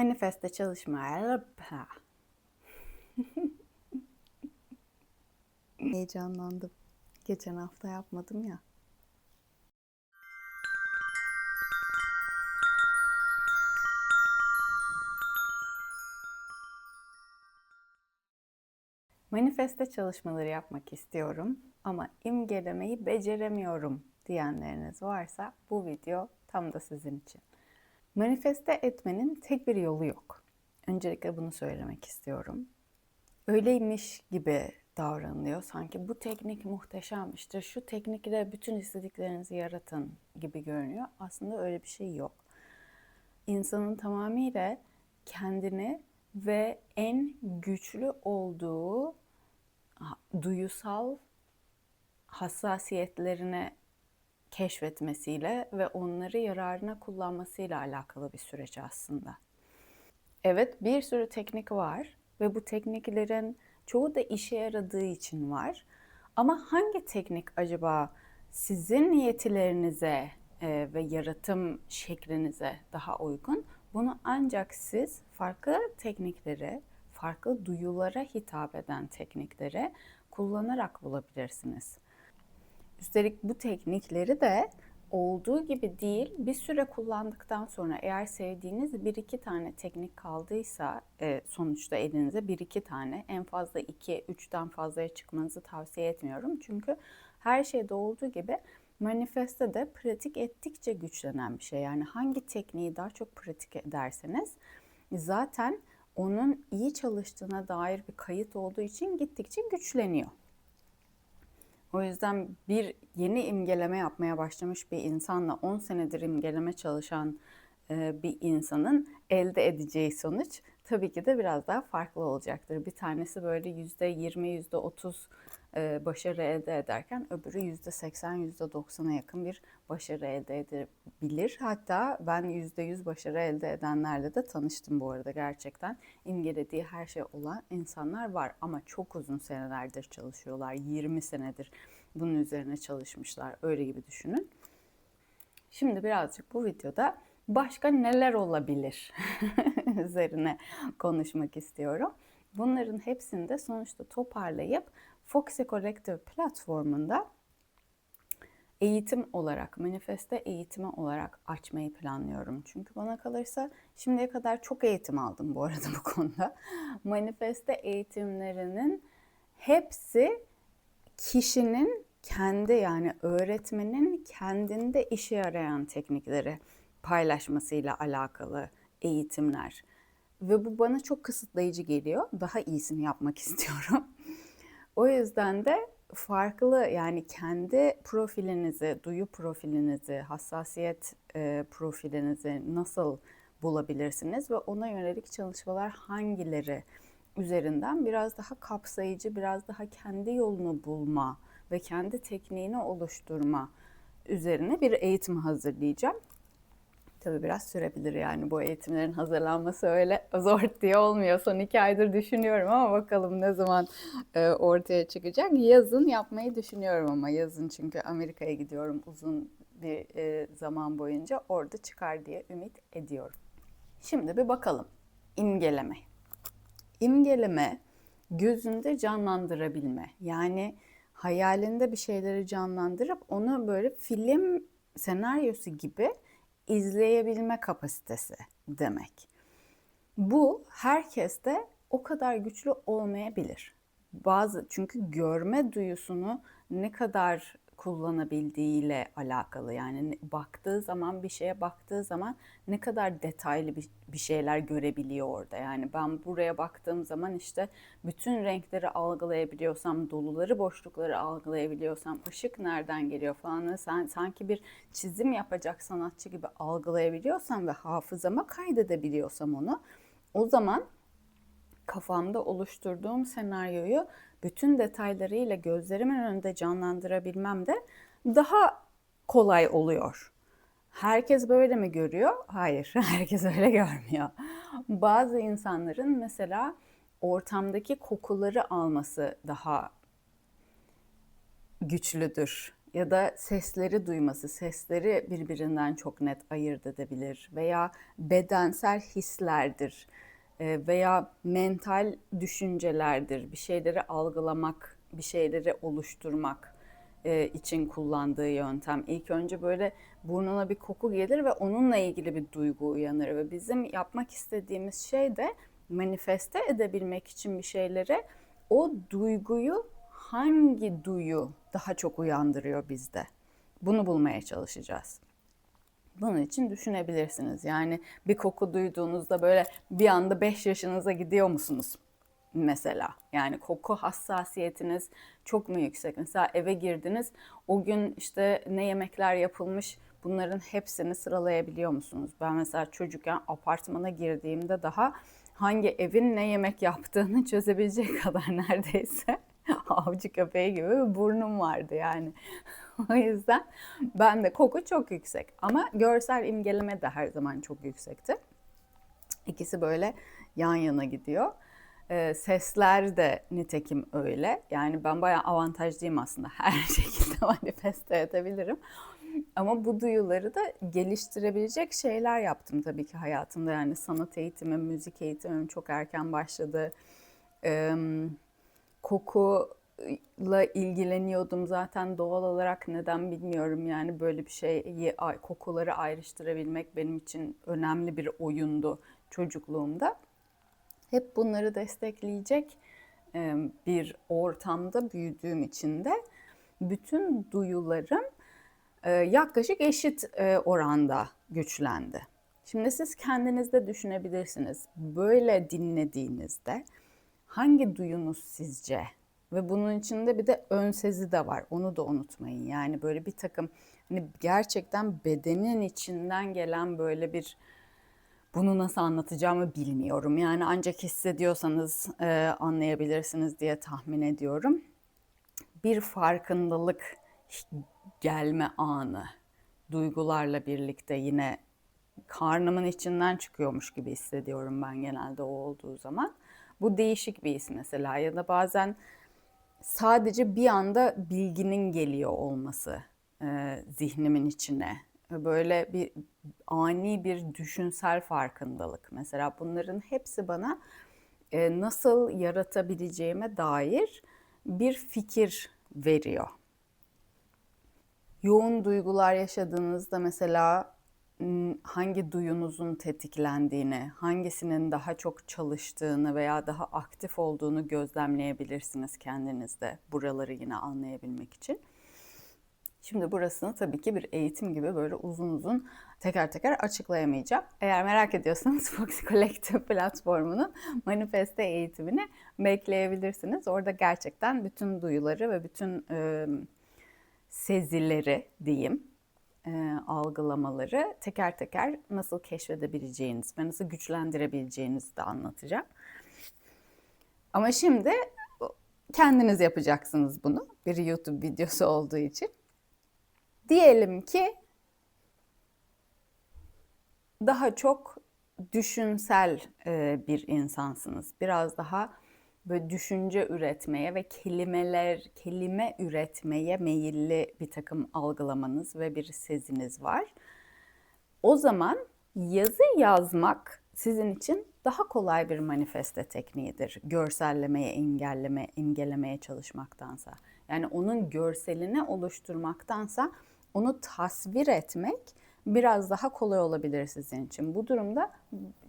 Manifeste çalışmalar. Heyecanlandım. Geçen hafta yapmadım ya. Manifeste çalışmaları yapmak istiyorum ama imgelemeyi beceremiyorum diyenleriniz varsa bu video tam da sizin için. Manifeste etmenin tek bir yolu yok. Öncelikle bunu söylemek istiyorum. Öyleymiş gibi davranılıyor. Sanki bu teknik muhteşemmiştir. Şu teknikle bütün istediklerinizi yaratın gibi görünüyor. Aslında öyle bir şey yok. İnsanın tamamıyla kendini ve en güçlü olduğu duyusal hassasiyetlerine keşfetmesiyle ve onları yararına kullanmasıyla alakalı bir süreç aslında. Evet bir sürü teknik var ve bu tekniklerin çoğu da işe yaradığı için var. Ama hangi teknik acaba sizin niyetilerinize e, ve yaratım şeklinize daha uygun? Bunu ancak siz farklı teknikleri, farklı duyulara hitap eden teknikleri kullanarak bulabilirsiniz. Üstelik bu teknikleri de olduğu gibi değil bir süre kullandıktan sonra eğer sevdiğiniz bir iki tane teknik kaldıysa e, sonuçta elinize bir iki tane en fazla iki üçten fazlaya çıkmanızı tavsiye etmiyorum. Çünkü her şeyde olduğu gibi manifeste de pratik ettikçe güçlenen bir şey. Yani hangi tekniği daha çok pratik ederseniz zaten onun iyi çalıştığına dair bir kayıt olduğu için gittikçe güçleniyor. O yüzden bir yeni imgeleme yapmaya başlamış bir insanla 10 senedir imgeleme çalışan e, bir insanın elde edeceği sonuç tabii ki de biraz daha farklı olacaktır. Bir tanesi böyle %20, %30 e, başarı elde ederken öbürü %80, %90'a yakın bir başarı elde edebilir. Hatta ben %100 başarı elde edenlerle de tanıştım bu arada gerçekten. imgelediği her şey olan insanlar var ama çok uzun senelerdir çalışıyorlar. 20 senedir bunun üzerine çalışmışlar. Öyle gibi düşünün. Şimdi birazcık bu videoda başka neler olabilir üzerine konuşmak istiyorum. Bunların hepsini de sonuçta toparlayıp Foxy Collective platformunda eğitim olarak, manifeste eğitimi olarak açmayı planlıyorum. Çünkü bana kalırsa şimdiye kadar çok eğitim aldım bu arada bu konuda. Manifeste eğitimlerinin hepsi kişinin kendi yani öğretmenin kendinde işe yarayan teknikleri paylaşmasıyla alakalı eğitimler. Ve bu bana çok kısıtlayıcı geliyor. Daha iyisini yapmak istiyorum. O yüzden de farklı yani kendi profilinizi, duyu profilinizi, hassasiyet e, profilinizi nasıl bulabilirsiniz ve ona yönelik çalışmalar hangileri üzerinden biraz daha kapsayıcı, biraz daha kendi yolunu bulma ve kendi tekniğini oluşturma üzerine bir eğitim hazırlayacağım. Tabii biraz sürebilir yani bu eğitimlerin hazırlanması öyle zor diye olmuyor. Son iki aydır düşünüyorum ama bakalım ne zaman e, ortaya çıkacak. Yazın yapmayı düşünüyorum ama yazın çünkü Amerika'ya gidiyorum uzun bir e, zaman boyunca orada çıkar diye ümit ediyorum. Şimdi bir bakalım. İmgeleme. İmgeleme gözünde canlandırabilme. Yani hayalinde bir şeyleri canlandırıp onu böyle film senaryosu gibi izleyebilme kapasitesi demek. Bu herkeste o kadar güçlü olmayabilir. Bazı çünkü görme duyusunu ne kadar kullanabildiğiyle alakalı. Yani baktığı zaman bir şeye baktığı zaman ne kadar detaylı bir, bir şeyler görebiliyor orada. Yani ben buraya baktığım zaman işte bütün renkleri algılayabiliyorsam, doluları, boşlukları algılayabiliyorsam, ışık nereden geliyor falan sen sanki bir çizim yapacak sanatçı gibi algılayabiliyorsam ve hafızama kaydedebiliyorsam onu o zaman kafamda oluşturduğum senaryoyu bütün detaylarıyla gözlerimin önünde canlandırabilmem de daha kolay oluyor. Herkes böyle mi görüyor? Hayır, herkes öyle görmüyor. Bazı insanların mesela ortamdaki kokuları alması daha güçlüdür. ya da sesleri duyması, sesleri birbirinden çok net ayırt edebilir veya bedensel hislerdir veya mental düşüncelerdir, bir şeyleri algılamak, bir şeyleri oluşturmak e, için kullandığı yöntem. İlk önce böyle burnuna bir koku gelir ve onunla ilgili bir duygu uyanır ve bizim yapmak istediğimiz şey de manifeste edebilmek için bir şeyleri o duyguyu hangi duyu daha çok uyandırıyor bizde? Bunu bulmaya çalışacağız. Bunun için düşünebilirsiniz. Yani bir koku duyduğunuzda böyle bir anda 5 yaşınıza gidiyor musunuz? Mesela yani koku hassasiyetiniz çok mu yüksek? Mesela eve girdiniz o gün işte ne yemekler yapılmış bunların hepsini sıralayabiliyor musunuz? Ben mesela çocukken apartmana girdiğimde daha hangi evin ne yemek yaptığını çözebilecek kadar neredeyse avcı köpeği gibi bir burnum vardı yani. o yüzden ben de koku çok yüksek ama görsel imgeleme de her zaman çok yüksekti. İkisi böyle yan yana gidiyor. E, sesler de nitekim öyle. Yani ben bayağı avantajlıyım aslında. Her şekilde manifeste edebilirim. Ama bu duyuları da geliştirebilecek şeyler yaptım tabii ki hayatımda. Yani sanat eğitimim, müzik eğitimim çok erken başladı. Ee, kokuyla ilgileniyordum zaten doğal olarak neden bilmiyorum. Yani böyle bir şeyi, kokuları ayrıştırabilmek benim için önemli bir oyundu çocukluğumda. Hep bunları destekleyecek bir ortamda büyüdüğüm için de bütün duyularım yaklaşık eşit oranda güçlendi. Şimdi siz kendinizde düşünebilirsiniz. Böyle dinlediğinizde hangi duyunuz sizce? Ve bunun içinde bir de ön sezi de var. Onu da unutmayın. Yani böyle bir takım hani gerçekten bedenin içinden gelen böyle bir bunu nasıl anlatacağımı bilmiyorum. Yani ancak hissediyorsanız e, anlayabilirsiniz diye tahmin ediyorum. Bir farkındalık gelme anı duygularla birlikte yine karnımın içinden çıkıyormuş gibi hissediyorum ben genelde o olduğu zaman. Bu değişik bir his mesela ya da bazen sadece bir anda bilginin geliyor olması e, zihnimin içine. Böyle bir ani bir düşünsel farkındalık. Mesela bunların hepsi bana e, nasıl yaratabileceğime dair bir fikir veriyor. Yoğun duygular yaşadığınızda mesela hangi duyunuzun tetiklendiğini, hangisinin daha çok çalıştığını veya daha aktif olduğunu gözlemleyebilirsiniz kendinizde buraları yine anlayabilmek için. Şimdi burasını tabii ki bir eğitim gibi böyle uzun uzun teker teker açıklayamayacağım. Eğer merak ediyorsanız Foxy Collective platformunun manifeste eğitimini bekleyebilirsiniz. Orada gerçekten bütün duyuları ve bütün e, sezileri diyeyim e, algılamaları teker teker nasıl keşfedebileceğiniz ve nasıl güçlendirebileceğinizi de anlatacağım. Ama şimdi kendiniz yapacaksınız bunu bir YouTube videosu olduğu için. Diyelim ki daha çok düşünsel e, bir insansınız. Biraz daha böyle düşünce üretmeye ve kelimeler, kelime üretmeye meyilli bir takım algılamanız ve bir seziniz var. O zaman yazı yazmak sizin için daha kolay bir manifeste tekniğidir. Görsellemeye, engelleme, imgelemeye çalışmaktansa. Yani onun görselini oluşturmaktansa onu tasvir etmek biraz daha kolay olabilir sizin için. Bu durumda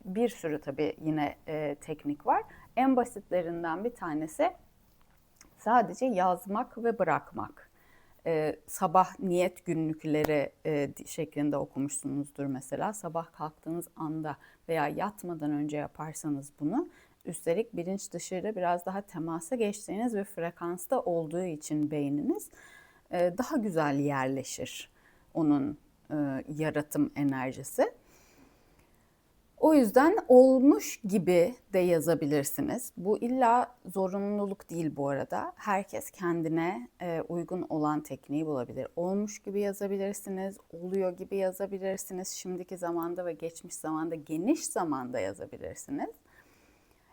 bir sürü tabii yine e, teknik var. En basitlerinden bir tanesi sadece yazmak ve bırakmak. Ee, sabah niyet günlükleri e, şeklinde okumuşsunuzdur mesela. Sabah kalktığınız anda veya yatmadan önce yaparsanız bunu üstelik bilinç dışıyla biraz daha temasa geçtiğiniz bir frekansta olduğu için beyniniz e, daha güzel yerleşir onun e, yaratım enerjisi. O yüzden olmuş gibi de yazabilirsiniz. Bu illa zorunluluk değil bu arada. Herkes kendine e, uygun olan tekniği bulabilir. Olmuş gibi yazabilirsiniz, oluyor gibi yazabilirsiniz. Şimdiki zamanda ve geçmiş zamanda, geniş zamanda yazabilirsiniz.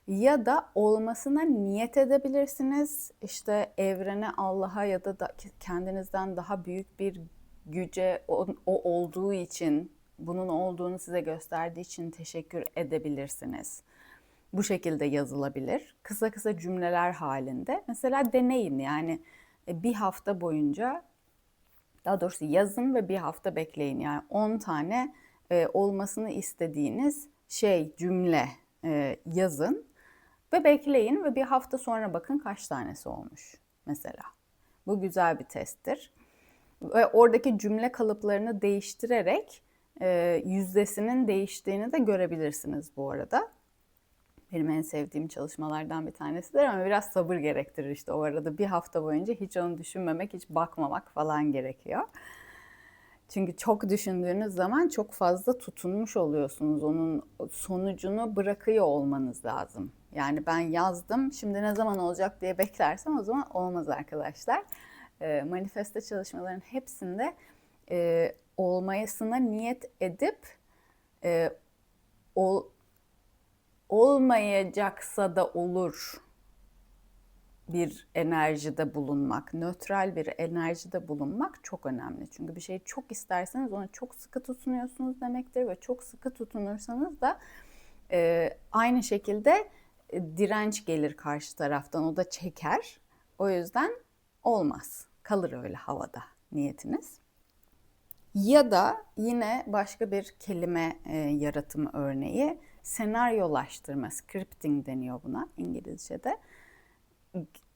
ya da olmasına niyet edebilirsiniz. İşte evrene, Allah'a ya da, kendinizden daha büyük bir güce o olduğu için, bunun olduğunu size gösterdiği için teşekkür edebilirsiniz. Bu şekilde yazılabilir. Kısa kısa cümleler halinde. Mesela deneyin yani e, bir hafta boyunca daha doğrusu yazın ve bir hafta bekleyin. Yani 10 tane e, olmasını istediğiniz şey, cümle e, yazın ve bekleyin ve bir hafta sonra bakın kaç tanesi olmuş mesela. Bu güzel bir testtir. Ve oradaki cümle kalıplarını değiştirerek e, yüzdesinin değiştiğini de görebilirsiniz bu arada. Benim en sevdiğim çalışmalardan bir tanesidir ama biraz sabır gerektirir işte o arada bir hafta boyunca hiç onu düşünmemek, hiç bakmamak falan gerekiyor. Çünkü çok düşündüğünüz zaman çok fazla tutunmuş oluyorsunuz. Onun sonucunu bırakıyor olmanız lazım. Yani ben yazdım, şimdi ne zaman olacak diye beklersem o zaman olmaz arkadaşlar. E, manifeste çalışmaların hepsinde e, olmayasına niyet edip e, ol, olmayacaksa da olur bir enerjide bulunmak, nötral bir enerjide bulunmak çok önemli. Çünkü bir şeyi çok isterseniz ona çok sıkı tutunuyorsunuz demektir ve çok sıkı tutunursanız da e, aynı şekilde e, direnç gelir karşı taraftan, o da çeker. O yüzden olmaz, kalır öyle havada niyetiniz. Ya da yine başka bir kelime e, yaratımı örneği senaryolaştırma, scripting deniyor buna İngilizce'de.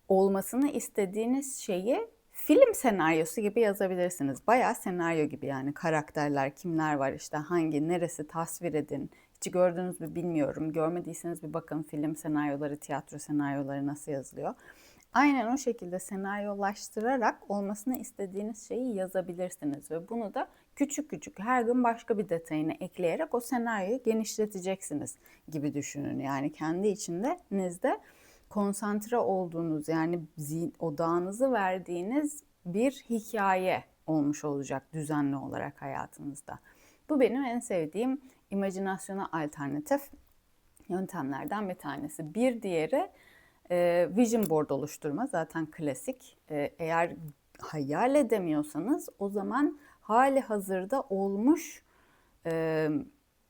Olmasını istediğiniz şeyi film senaryosu gibi yazabilirsiniz. Bayağı senaryo gibi yani karakterler, kimler var işte hangi, neresi tasvir edin. Hiç gördünüz mü bilmiyorum. Görmediyseniz bir bakın film senaryoları, tiyatro senaryoları nasıl yazılıyor. Aynen o şekilde senaryolaştırarak olmasını istediğiniz şeyi yazabilirsiniz ve bunu da küçük küçük her gün başka bir detayını ekleyerek o senaryoyu genişleteceksiniz gibi düşünün. Yani kendi içindenizde konsantre olduğunuz yani odağınızı verdiğiniz bir hikaye olmuş olacak düzenli olarak hayatınızda. Bu benim en sevdiğim imajinasyona alternatif yöntemlerden bir tanesi. Bir diğeri e, vision board oluşturma zaten klasik. E, eğer hayal edemiyorsanız o zaman hali hazırda olmuş e,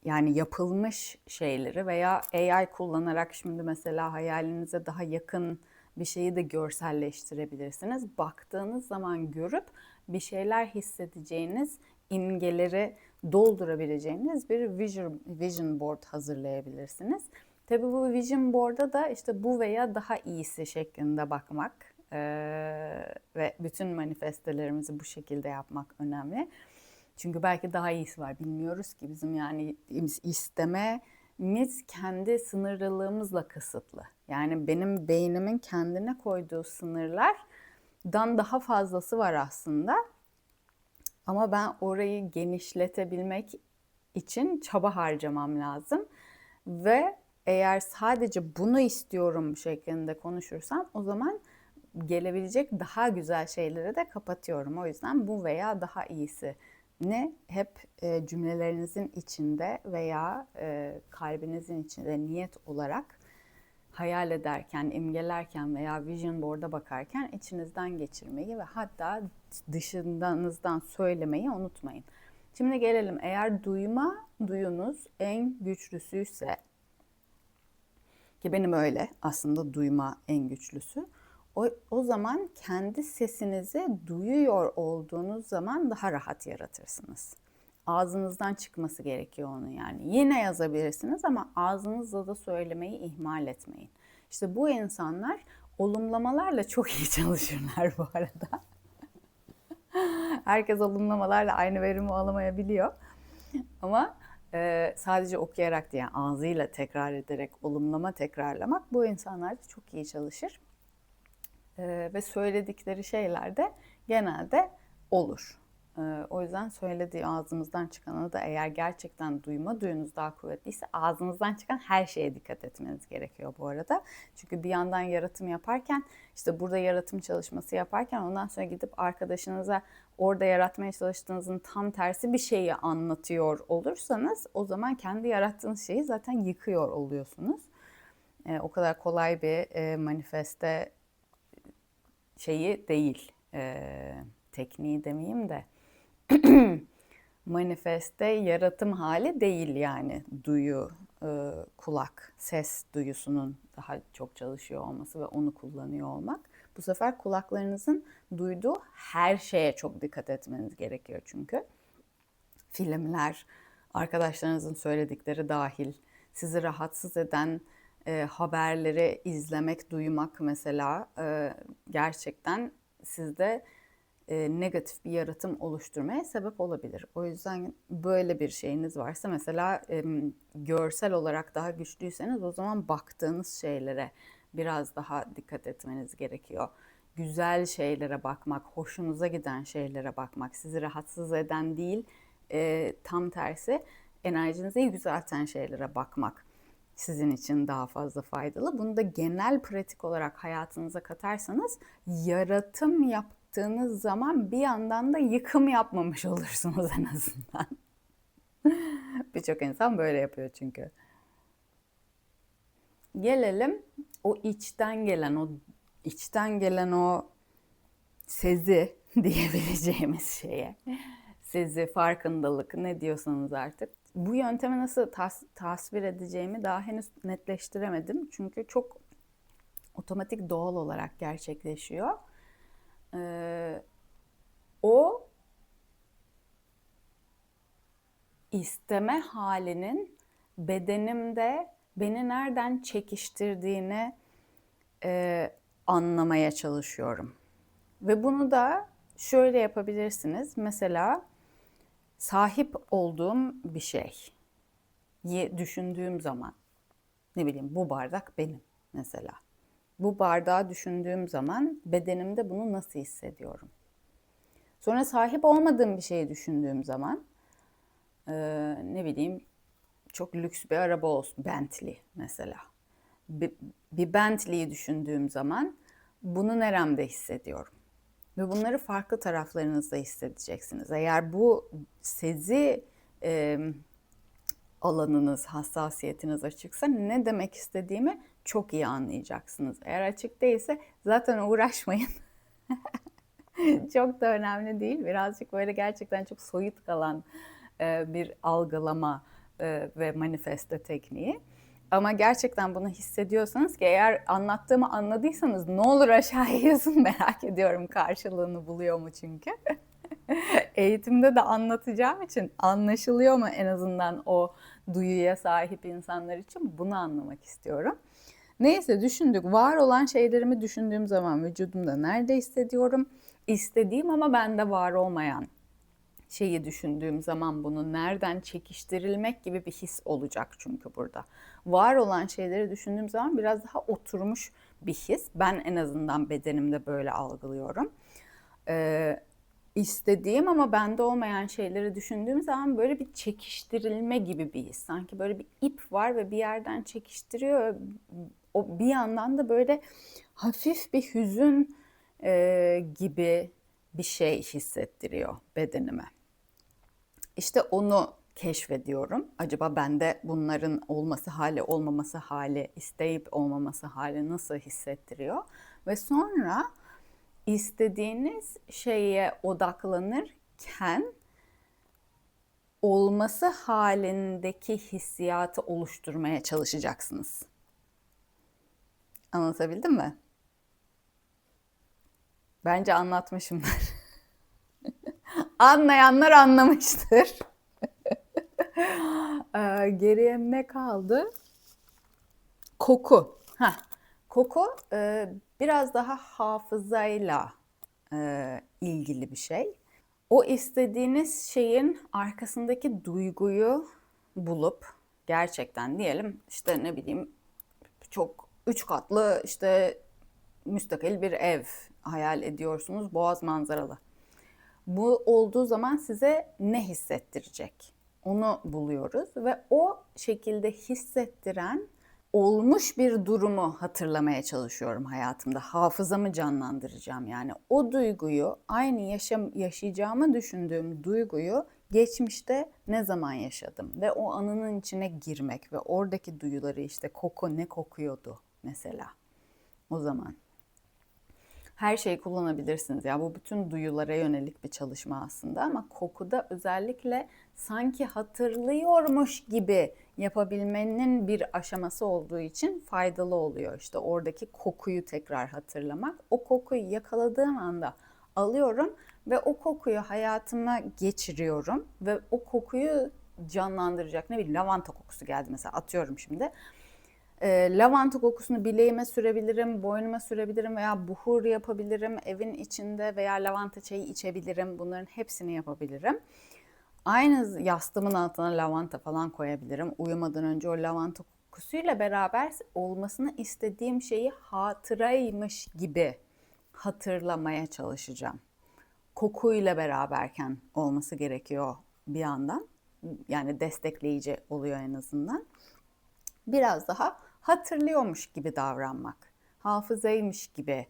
yani yapılmış şeyleri veya AI kullanarak şimdi mesela hayalinize daha yakın bir şeyi de görselleştirebilirsiniz. Baktığınız zaman görüp bir şeyler hissedeceğiniz imgeleri doldurabileceğiniz bir vision, vision board hazırlayabilirsiniz. Tabi bu vision board'a da işte bu veya daha iyisi şeklinde bakmak e, ve bütün manifestelerimizi bu şekilde yapmak önemli. Çünkü belki daha iyisi var bilmiyoruz ki bizim yani istememiz kendi sınırlılığımızla kısıtlı. Yani benim beynimin kendine koyduğu sınırlardan daha fazlası var aslında. Ama ben orayı genişletebilmek için çaba harcamam lazım. Ve eğer sadece bunu istiyorum şeklinde konuşursam o zaman gelebilecek daha güzel şeyleri de kapatıyorum. O yüzden bu veya daha iyisi ne hep e, cümlelerinizin içinde veya e, kalbinizin içinde niyet olarak hayal ederken, imgelerken veya vision board'a bakarken içinizden geçirmeyi ve hatta dışındanızdan söylemeyi unutmayın. Şimdi gelelim eğer duyma duyunuz en güçlüsüyse ki benim öyle aslında duyma en güçlüsü. O, o zaman kendi sesinizi duyuyor olduğunuz zaman daha rahat yaratırsınız. Ağzınızdan çıkması gerekiyor onun yani. Yine yazabilirsiniz ama ağzınızla da söylemeyi ihmal etmeyin. İşte bu insanlar olumlamalarla çok iyi çalışırlar bu arada. Herkes olumlamalarla aynı verimi alamayabiliyor. Ama e, sadece okuyarak diye yani ağzıyla tekrar ederek olumlama tekrarlamak bu insanlarda çok iyi çalışır. E, ve söyledikleri şeyler de genelde olur. E, o yüzden söylediği ağzımızdan çıkanı da eğer gerçekten duyma duyunuz daha kuvvetliyse ağzınızdan çıkan her şeye dikkat etmeniz gerekiyor bu arada. Çünkü bir yandan yaratım yaparken işte burada yaratım çalışması yaparken ondan sonra gidip arkadaşınıza orada yaratmaya çalıştığınızın tam tersi bir şeyi anlatıyor olursanız o zaman kendi yarattığınız şeyi zaten yıkıyor oluyorsunuz. E, o kadar kolay bir e, manifeste şeyi değil. E, tekniği demeyeyim de. manifeste yaratım hali değil yani duyu, e, kulak, ses duyusunun daha çok çalışıyor olması ve onu kullanıyor olmak. Bu sefer kulaklarınızın duyduğu her şeye çok dikkat etmeniz gerekiyor çünkü. Filmler, arkadaşlarınızın söyledikleri dahil, sizi rahatsız eden e, haberleri izlemek, duymak mesela e, gerçekten sizde e, negatif bir yaratım oluşturmaya sebep olabilir. O yüzden böyle bir şeyiniz varsa mesela e, görsel olarak daha güçlüyseniz o zaman baktığınız şeylere biraz daha dikkat etmeniz gerekiyor. Güzel şeylere bakmak, hoşunuza giden şeylere bakmak, sizi rahatsız eden değil, e, tam tersi enerjinizi yükselten şeylere bakmak sizin için daha fazla faydalı. Bunu da genel pratik olarak hayatınıza katarsanız yaratım yaptığınız zaman bir yandan da yıkım yapmamış olursunuz en azından. Birçok insan böyle yapıyor çünkü. Gelelim o içten gelen o içten gelen o sezi diyebileceğimiz şeye. Sezi, farkındalık ne diyorsanız artık. Bu yöntemi nasıl tas- tasvir edeceğimi daha henüz netleştiremedim. Çünkü çok otomatik doğal olarak gerçekleşiyor. Ee, o isteme halinin bedenimde beni nereden çekiştirdiğini e, anlamaya çalışıyorum. Ve bunu da şöyle yapabilirsiniz. Mesela sahip olduğum bir şey düşündüğüm zaman ne bileyim bu bardak benim mesela. Bu bardağı düşündüğüm zaman bedenimde bunu nasıl hissediyorum? Sonra sahip olmadığım bir şeyi düşündüğüm zaman e, ne bileyim çok lüks bir araba olsun Bentley mesela. Bir, bir Bentley'i düşündüğüm zaman bunu neremde hissediyorum? Ve bunları farklı taraflarınızda hissedeceksiniz. Eğer bu sezi e, alanınız, hassasiyetiniz açıksa ne demek istediğimi çok iyi anlayacaksınız. Eğer açık değilse zaten uğraşmayın. çok da önemli değil. Birazcık böyle gerçekten çok soyut kalan e, bir algılama e, ve manifeste tekniği. Ama gerçekten bunu hissediyorsanız ki eğer anlattığımı anladıysanız ne olur aşağıya yazın merak ediyorum karşılığını buluyor mu çünkü. Eğitimde de anlatacağım için anlaşılıyor mu en azından o duyuya sahip insanlar için bunu anlamak istiyorum. Neyse düşündük. Var olan şeylerimi düşündüğüm zaman vücudumda nerede hissediyorum? İstediğim ama bende var olmayan şeyi düşündüğüm zaman bunu nereden çekiştirilmek gibi bir his olacak çünkü burada. Var olan şeyleri düşündüğüm zaman biraz daha oturmuş bir his. Ben en azından bedenimde böyle algılıyorum. Ee, istediğim ama bende olmayan şeyleri düşündüğüm zaman böyle bir çekiştirilme gibi bir his. Sanki böyle bir ip var ve bir yerden çekiştiriyor. O bir yandan da böyle hafif bir hüzün e, gibi bir şey hissettiriyor bedenime. İşte onu keşfediyorum. Acaba bende bunların olması hali, olmaması hali, isteyip olmaması hali nasıl hissettiriyor? Ve sonra istediğiniz şeye odaklanırken olması halindeki hissiyatı oluşturmaya çalışacaksınız. Anlatabildim mi? Bence anlatmışımdır. Anlayanlar anlamıştır. Ee, geriye ne kaldı? Koku. Heh. Koku e, biraz daha hafızayla e, ilgili bir şey. O istediğiniz şeyin arkasındaki duyguyu bulup gerçekten diyelim işte ne bileyim çok üç katlı işte müstakil bir ev hayal ediyorsunuz boğaz manzaralı. Bu olduğu zaman size ne hissettirecek? Onu buluyoruz ve o şekilde hissettiren olmuş bir durumu hatırlamaya çalışıyorum hayatımda. Hafızamı canlandıracağım yani. O duyguyu, aynı yaşam yaşayacağımı düşündüğüm duyguyu geçmişte ne zaman yaşadım ve o anının içine girmek ve oradaki duyuları işte koku ne kokuyordu mesela o zaman. Her şeyi kullanabilirsiniz. Ya bu bütün duyulara yönelik bir çalışma aslında ama kokuda özellikle sanki hatırlıyormuş gibi yapabilmenin bir aşaması olduğu için faydalı oluyor. İşte oradaki kokuyu tekrar hatırlamak. O kokuyu yakaladığım anda alıyorum ve o kokuyu hayatıma geçiriyorum ve o kokuyu canlandıracak ne bileyim lavanta kokusu geldi mesela atıyorum şimdi. E, lavanta kokusunu bileğime sürebilirim, boynuma sürebilirim veya buhur yapabilirim evin içinde veya lavanta çayı içebilirim. Bunların hepsini yapabilirim. Aynı yastığımın altına lavanta falan koyabilirim. Uyumadan önce o lavanta kokusuyla beraber olmasını istediğim şeyi hatıraymış gibi hatırlamaya çalışacağım. Kokuyla beraberken olması gerekiyor bir yandan. Yani destekleyici oluyor en azından. Biraz daha hatırlıyormuş gibi davranmak. Hafızaymış gibi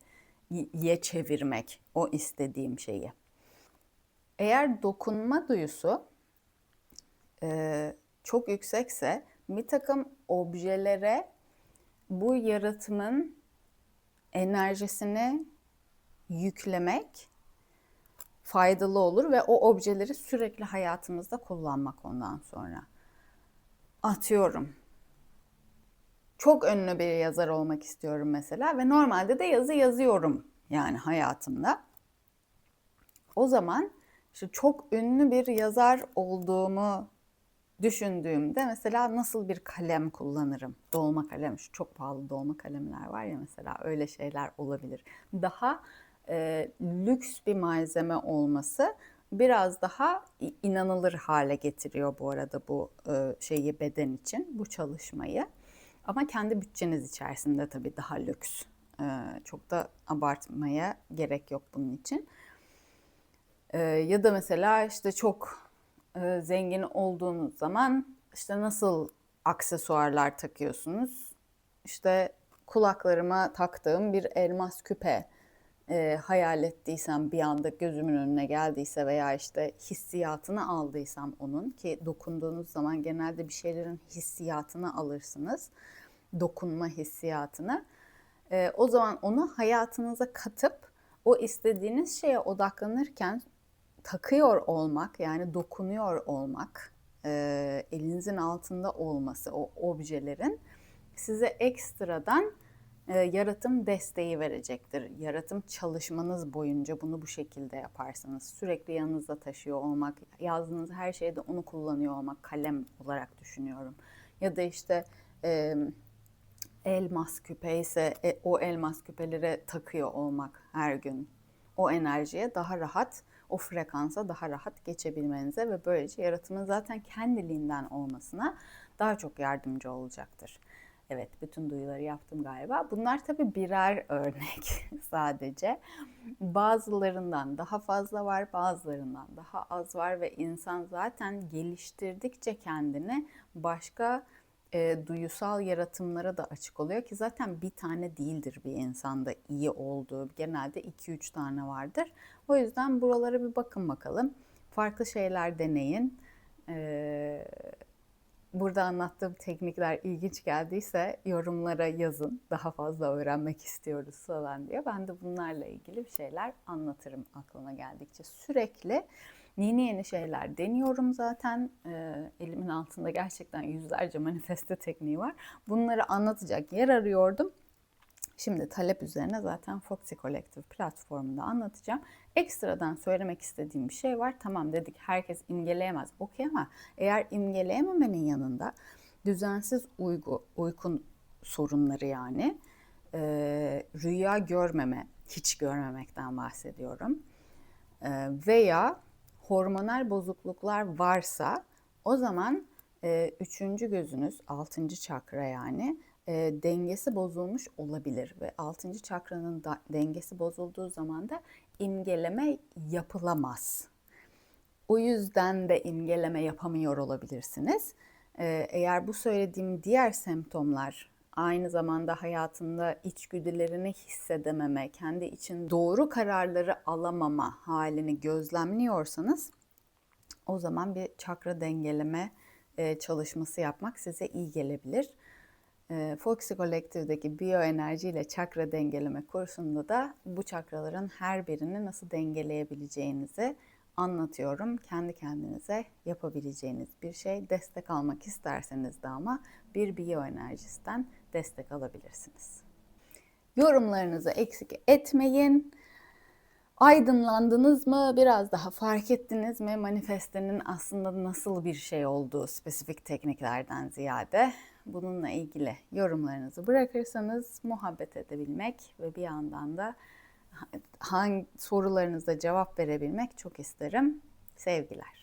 ye çevirmek o istediğim şeyi. Eğer dokunma duyusu e, çok yüksekse bir takım objelere bu yaratımın enerjisini yüklemek faydalı olur ve o objeleri sürekli hayatımızda kullanmak ondan sonra. Atıyorum. Çok ünlü bir yazar olmak istiyorum mesela ve normalde de yazı yazıyorum yani hayatımda. O zaman işte çok ünlü bir yazar olduğumu düşündüğümde mesela nasıl bir kalem kullanırım? Dolma kalem, şu çok pahalı dolma kalemler var ya mesela öyle şeyler olabilir. Daha e, lüks bir malzeme olması biraz daha inanılır hale getiriyor bu arada bu e, şeyi beden için, bu çalışmayı. Ama kendi bütçeniz içerisinde tabii daha lüks. E, çok da abartmaya gerek yok bunun için. E, ya da mesela işte çok e, zengin olduğunuz zaman işte nasıl aksesuarlar takıyorsunuz? İşte kulaklarıma taktığım bir elmas küpe e, hayal ettiysem bir anda gözümün önüne geldiyse veya işte hissiyatını aldıysam onun ki dokunduğunuz zaman genelde bir şeylerin hissiyatını alırsınız. Dokunma hissiyatını. E, o zaman onu hayatınıza katıp o istediğiniz şeye odaklanırken takıyor olmak yani dokunuyor olmak, e, elinizin altında olması o objelerin size ekstradan yaratım desteği verecektir. Yaratım çalışmanız boyunca bunu bu şekilde yaparsanız sürekli yanınızda taşıyor olmak, yazdığınız her şeyde onu kullanıyor olmak kalem olarak düşünüyorum. Ya da işte e, elmas küpe ise e, o elmas küpelere takıyor olmak her gün. O enerjiye daha rahat, o frekansa daha rahat geçebilmenize ve böylece yaratımın zaten kendiliğinden olmasına daha çok yardımcı olacaktır. Evet, bütün duyuları yaptım galiba. Bunlar tabii birer örnek sadece. Bazılarından daha fazla var, bazılarından daha az var ve insan zaten geliştirdikçe kendini başka e, duyusal yaratımlara da açık oluyor ki zaten bir tane değildir bir insanda iyi olduğu. Genelde 2-3 tane vardır. O yüzden buralara bir bakın bakalım. Farklı şeyler deneyin. Eee burada anlattığım teknikler ilginç geldiyse yorumlara yazın. Daha fazla öğrenmek istiyoruz falan diye. Ben de bunlarla ilgili bir şeyler anlatırım aklıma geldikçe. Sürekli yeni yeni şeyler deniyorum zaten. E, elimin altında gerçekten yüzlerce manifeste tekniği var. Bunları anlatacak yer arıyordum. Şimdi talep üzerine zaten Foxy Collective platformunda anlatacağım. Ekstradan söylemek istediğim bir şey var. Tamam dedik herkes imgeleyemez. Okey ama eğer imgeleyememenin yanında düzensiz uygu, uykun sorunları yani e, rüya görmeme, hiç görmemekten bahsediyorum. E, veya hormonal bozukluklar varsa o zaman e, üçüncü gözünüz, altıncı çakra yani e, dengesi bozulmuş olabilir ve altıncı çakranın da, dengesi bozulduğu zaman da imgeleme yapılamaz. O yüzden de imgeleme yapamıyor olabilirsiniz. E, eğer bu söylediğim diğer semptomlar aynı zamanda hayatında içgüdülerini hissedememe, kendi için doğru kararları alamama halini gözlemliyorsanız o zaman bir çakra dengeleme e, çalışması yapmak size iyi gelebilir. E, Foxy Collective'deki biyoenerji ile çakra dengeleme kursunda da bu çakraların her birini nasıl dengeleyebileceğinizi anlatıyorum. Kendi kendinize yapabileceğiniz bir şey. Destek almak isterseniz de ama bir biyoenerjisten destek alabilirsiniz. Yorumlarınızı eksik etmeyin. Aydınlandınız mı? Biraz daha fark ettiniz mi? Manifestenin aslında nasıl bir şey olduğu spesifik tekniklerden ziyade bununla ilgili yorumlarınızı bırakırsanız muhabbet edebilmek ve bir yandan da hangi sorularınıza cevap verebilmek çok isterim. Sevgiler.